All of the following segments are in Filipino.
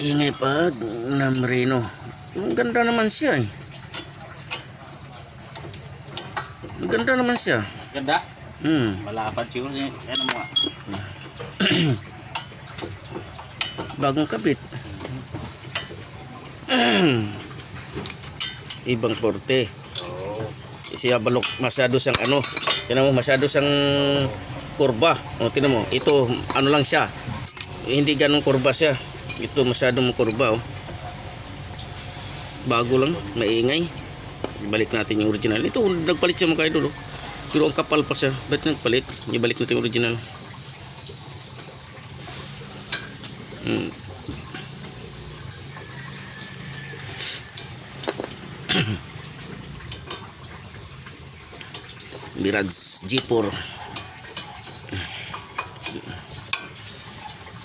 Ingay pag na merino. Ang ganda naman siya eh. Ang ganda naman siya. Ganda. Hmm. Malapad siguro. eh. Ano mo nga. Bagong kabit. Ibang porte. Oo. Siya balok masyado siyang ano. Tinan mo masyado siyang kurba. O tinan mo, ito ano lang siya. Eh, hindi ganong kurba siya. Ito masyadong kurba oh. Bago lang, maingay. Ibalik natin yung original. Ito nagpalit siya mga idol oh. Pero ang kapal pa siya. Ba't nagpalit? Ibalik natin yung original. Hmm. Mirage G4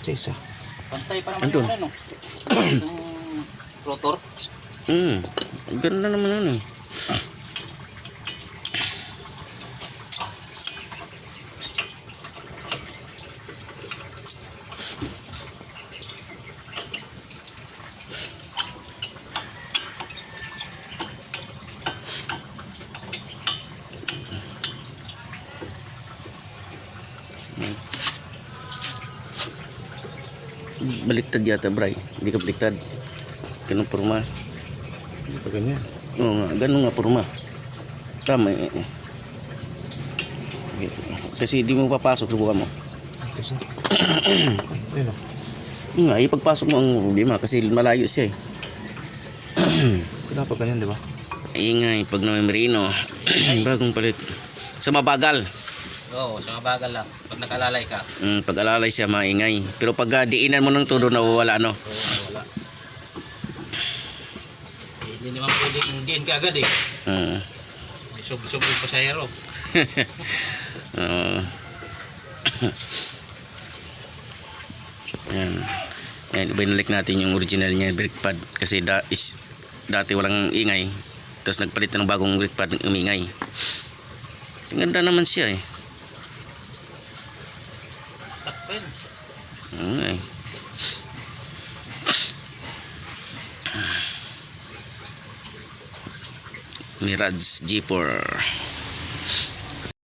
sa isa Pantay pa naman yung ano. Yung rotor. hmm ganda naman ano eh baliktad yata bray hindi ka baliktad ganun porma Hindi pa ganyan. oo nga ganun nga porma tama eh eh. kasi di mo papasok subukan mo Kasi. Ayun o. yun nga ipagpasok mo ang problema kasi malayo siya eh Wala pa ganyan, di ba? ingay pag na merino bagong palit sa mabagal Oo, sa mabagal lang. Pag nakalalay ka. mm, pag alalay siya maingay pero pag ah, diinan mo ng todo nawawala no Oo, wala. Eh, Hindi naman pwedeng diin ka agad eh. Oo. Sub-sub yung pasahero. Oo. Yan. Yan, binalik natin yung original niya brake pad kasi da, is, dati walang ingay. Tapos nagpalit na ng bagong brake pad ng umingay. Ang Ganda naman siya eh. Okay. Mirage G4